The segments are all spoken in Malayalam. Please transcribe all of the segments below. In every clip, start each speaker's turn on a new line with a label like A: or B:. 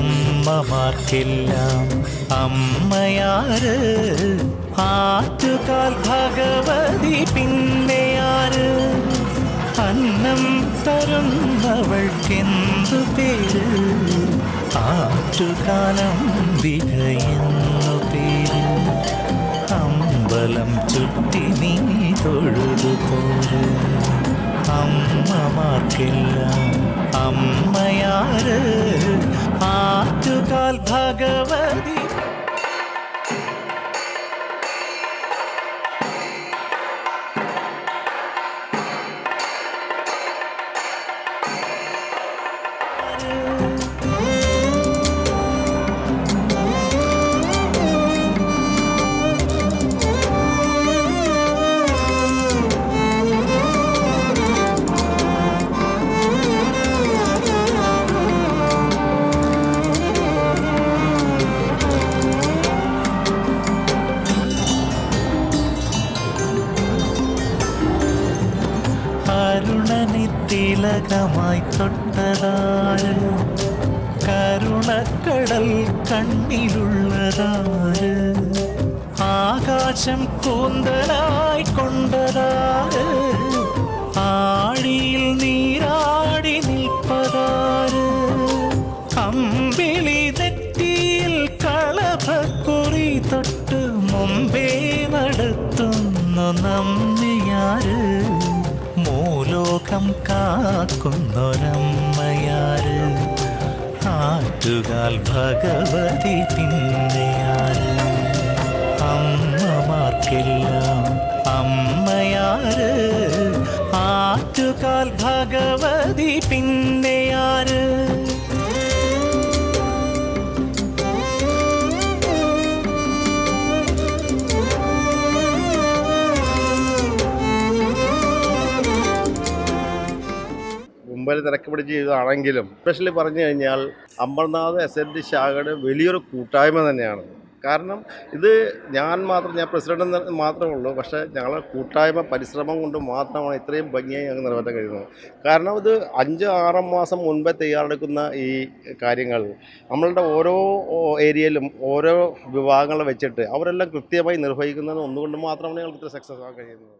A: അമ്മമാർക്കെല്ലാം അമ്മയാറ് ആറ്റുകാൽ ഭഗവതി പിന്നെയാറ് അന്നം തരുന്നവൾക്കെന്തു പേര്? ആറ്റുകാലം വികയെന്നു പേര്. അമ്പലം ചുറ്റി നീ തൊഴുതു പോര്. അമ്മമാർക്കെല്ലാം അമ്മയാര്? ആറ്റുകാൽ ഭഗവതി അരുണനി തൊട്ടതാര് കരുണക്കടൽ കണ്ണിലുള്ളതാര് ആകാശം കൂന്തലായി കൊണ്ടതാര് ആഴിയിൽ നീരാടി നിൽപ്പതാര്. അമ്പിളി നെറ്റിയിൽ കളഭക്കുറി തൊട്ട് മുമ്പേ നടത്തുന്നു നമ്മയാര് മൂലോകം കാക്കുന്നൊരമ്മയാര്? ആറ്റുകാൽ ഭഗവതി പിന്നെയാര്? അമ്മമാർക്കെല്ലാം അമ്മയാര്? ആറ്റുകാൽ ഭഗവതി പിന്നെയാര്?
B: മുംബൈയിൽ തിരക്ക് പിടിച്ച് ചെയ്തതാണെങ്കിലും സ്പെഷ്യലി പറഞ്ഞു കഴിഞ്ഞാൽ അമർനാഥ് എസ് എൻ ഡി ശാഖയുടെ വലിയൊരു കൂട്ടായ്മ തന്നെയാണ്. കാരണം ഇത് ഞാൻ മാത്രം ഞാൻ പ്രസിഡന്റ് മാത്രമേ ഉള്ളൂ പക്ഷേ ഞങ്ങളുടെ കൂട്ടായ്മ പരിശ്രമം കൊണ്ട് മാത്രമാണ് ഇത്രയും ഭംഗിയായി ഞങ്ങൾക്ക് നിറവേറ്റാൻ കഴിയുന്നത്. കാരണം ഇത് അഞ്ച് ആറ് മാസം മുൻപേ തയ്യാറെടുക്കുന്ന ഈ കാര്യങ്ങൾ നമ്മളുടെ ഓരോ ഏരിയയിലും ഓരോ വിഭാഗങ്ങൾ വെച്ചിട്ട് അവരെല്ലാം കൃത്യമായി നിർവഹിക്കുന്നത് ഒന്നുകൊണ്ട് മാത്രമാണ് ഞങ്ങൾക്ക് ഇത്ര സക്സസ് ആകാൻ കഴിയുന്നത്.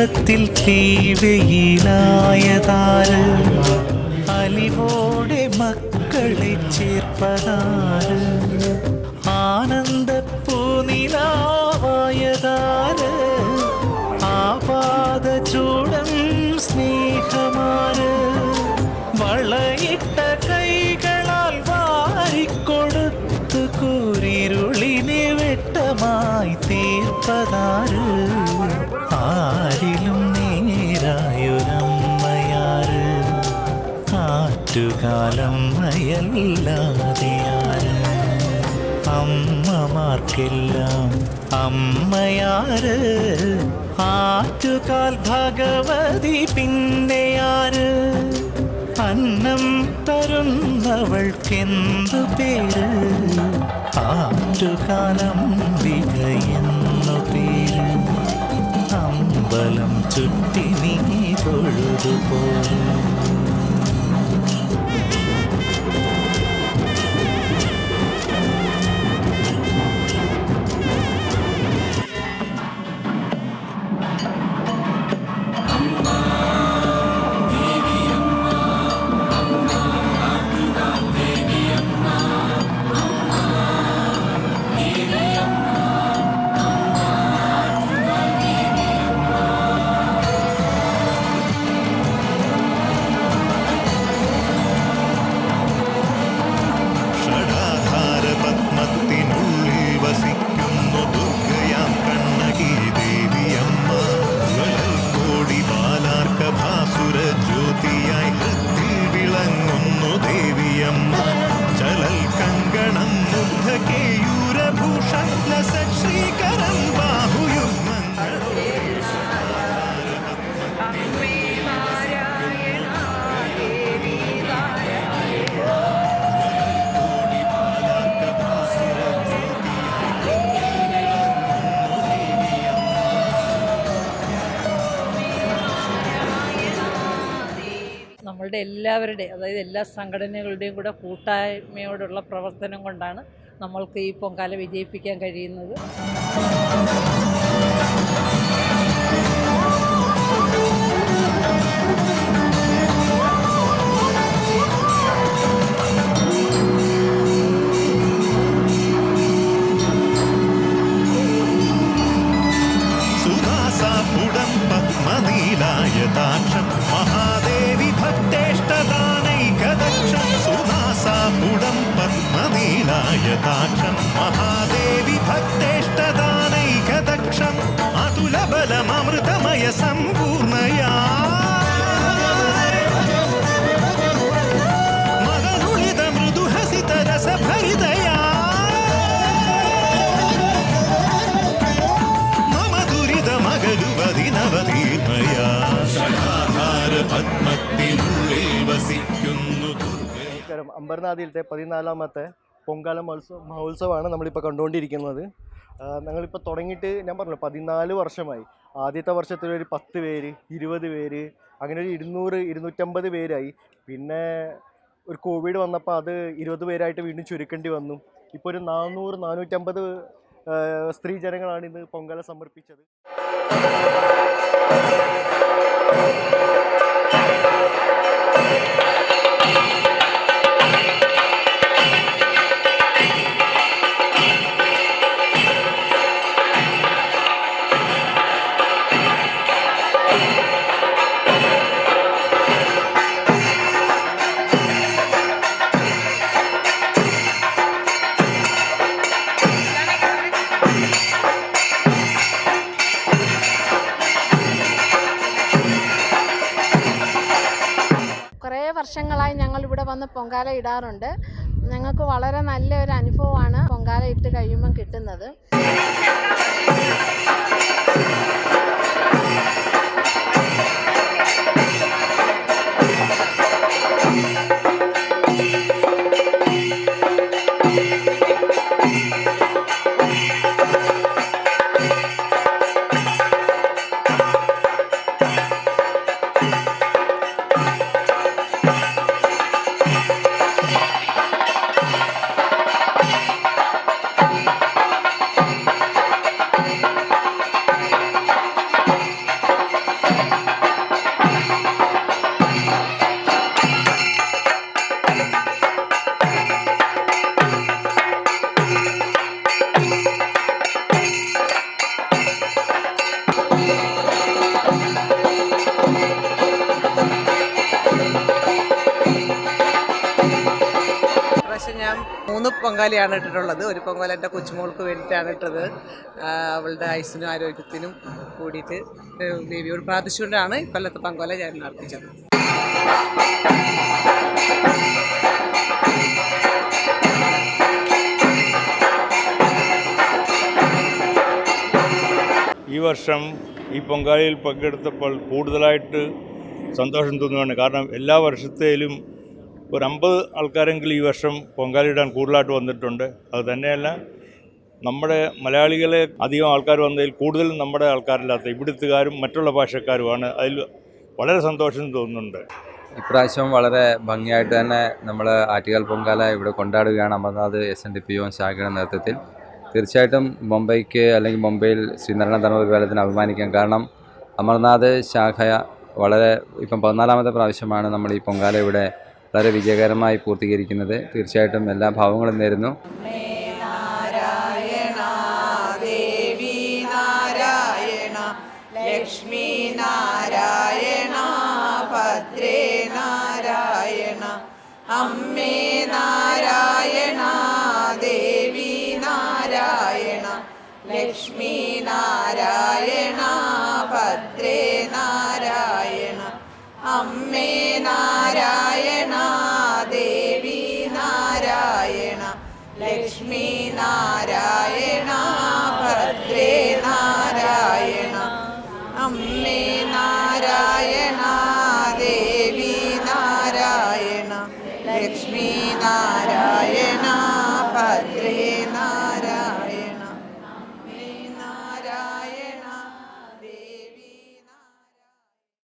A: ദുഹിതത്തിൽ തീവയിലായതാൽ അലിവോടെ മക്കളെ ചേർപ്പതാര് തീർപ്പതാര് ആരിലും നേരായൊരമ്മയാറ്. ആറ്റുകാലമ്മയല്ലാതെയാര് അമ്മമാർക്കെല്ലാം അമ്മയാറ്. ആറ്റുകാൽ ഭഗവതി പിന്നെയാര് അന്നം തരുന്നവൾക്കെന്തു പേര് ആറ്റുകാലം വികയെന്നു പേര് അമ്പലം ചുറ്റി നീ തൊഴുതുപോലെ
C: നമ്മളുടെ എല്ലാവരുടെ അതായത് എല്ലാ സംഘടനകളുടെയും കൂടെ കൂട്ടായ്മയോടുള്ള പ്രവർത്തനം കൊണ്ടാണ് നമ്മൾക്ക് ഈ പൊങ്കാല വിജയിപ്പിക്കാൻ കഴിയുന്നത്.
D: പത്മനീലായതാക്ഷം മഹാദേവി ഭക്തേഷ്ടദാനൈകദക്ഷം അതുലബലമൃതമയ സമ്പൂർണയാ. മകനുളിത മൃദുഹസിത രസഭരിതയാ. മമ ദുരിതമകലുവതി നവതീർമയാ ഷടാധാര പത്മത്തിനുള്ളിൽ വസിക്കുന്നു
E: നമസ്കാരം. അംബർനാഥിലത്തെ പതിനാലാമത്തെ പൊങ്കാല മത്സവ മഹോത്സവമാണ് നമ്മളിപ്പോൾ കണ്ടുകൊണ്ടിരിക്കുന്നത്. ഞങ്ങളിപ്പോൾ തുടങ്ങിയിട്ട് ഞാൻ പറഞ്ഞു പതിനാല് വർഷമായി. ആദ്യത്തെ വർഷത്തിൽ ഒരു പത്ത് പേര് ഇരുപത് പേര് അങ്ങനെ ഒരു ഇരുന്നൂറ് ഇരുന്നൂറ്റമ്പത് പേരായി. പിന്നെ ഒരു കോവിഡ് വന്നപ്പോൾ അത് ഇരുപത് പേരായിട്ട് വീണ്ടും ചുരുക്കേണ്ടി വന്നു. ഇപ്പോൾ ഒരു നാനൂറ് നാനൂറ്റമ്പത് സ്ത്രീ ജനങ്ങളാണ് ഇന്ന് പൊങ്കാല സമർപ്പിച്ചത്.
F: കുറേ വന്ന് പൊങ്കാല ഇടാറുണ്ട്. ഞങ്ങൾക്ക് വളരെ നല്ല ഒരു അനുഭവമാണ് പൊങ്കാല ഇട്ട് കഴിയുമ്പം കിട്ടുന്നത്.
G: പൊങ്കാലയാണ് ഇട്ടിട്ടുള്ളത്. ഒരു പൊങ്കാല എന്റെ കൊച്ചുമോൾക്ക് വേണ്ടിയിട്ടാണ് ഇട്ടത്. അവളുടെ ആയുസ്സിനും ആരോഗ്യത്തിനും കൂടിയിട്ട് ദേവിയോട് പ്രാർത്ഥിച്ചുകൊണ്ടാണ് ഇക്കൊല്ലത്തെ പൊങ്കാല ഞാൻ അർപ്പിച്ചത്.
H: ഈ വർഷം ഈ പൊങ്കാലയിൽ പങ്കെടുത്തപ്പോൾ കൂടുതലായിട്ട് സന്തോഷം തോന്നുകയാണ്. കാരണം എല്ലാ വർഷത്തേലും ഒരു അമ്പത് ആൾക്കാരെങ്കിലും ഈ വർഷം പൊങ്കാലിടാൻ കൂടുതലായിട്ട് വന്നിട്ടുണ്ട്. അത് തന്നെയല്ല നമ്മുടെ മലയാളികളെ അധികം ആൾക്കാർ വന്നതിൽ കൂടുതലും നമ്മുടെ ആൾക്കാരില്ലാത്ത ഇവിടുത്തുകാരും മറ്റുള്ള ഭാഷക്കാരുമാണ്. അതിൽ വളരെ സന്തോഷം തോന്നുന്നുണ്ട്.
I: ഇപ്രാവശ്യം വളരെ ഭംഗിയായിട്ട് തന്നെ നമ്മൾ ആറ്റുകാൽ പൊങ്കാല ഇവിടെ കൊണ്ടാടുകയാണ് Amarnath S N D P O ശാഖയുടെ നേതൃത്വത്തിൽ. തീർച്ചയായിട്ടും മുംബൈക്ക് അല്ലെങ്കിൽ മുംബൈയിൽ ശ്രീനാരായണ ധർമ്മവിദ്യാലയത്തിന് അഭിമാനിക്കാം. കാരണം അമർനാഥ് ശാഖ വളരെ ഇപ്പം പതിനാലാമത്തെ പ്രാവശ്യമാണ് നമ്മൾ ഈ പൊങ്കാല ഇവിടെ വളരെ വിജയകരമായി പൂർത്തീകരിക്കുന്നത്. തീർച്ചയായിട്ടും എല്ലാ ഭാവങ്ങളും നേരുന്നു.
G: ലക്ഷ്മി നാരായണ നാരായണ അമ്മേ നാരായണ.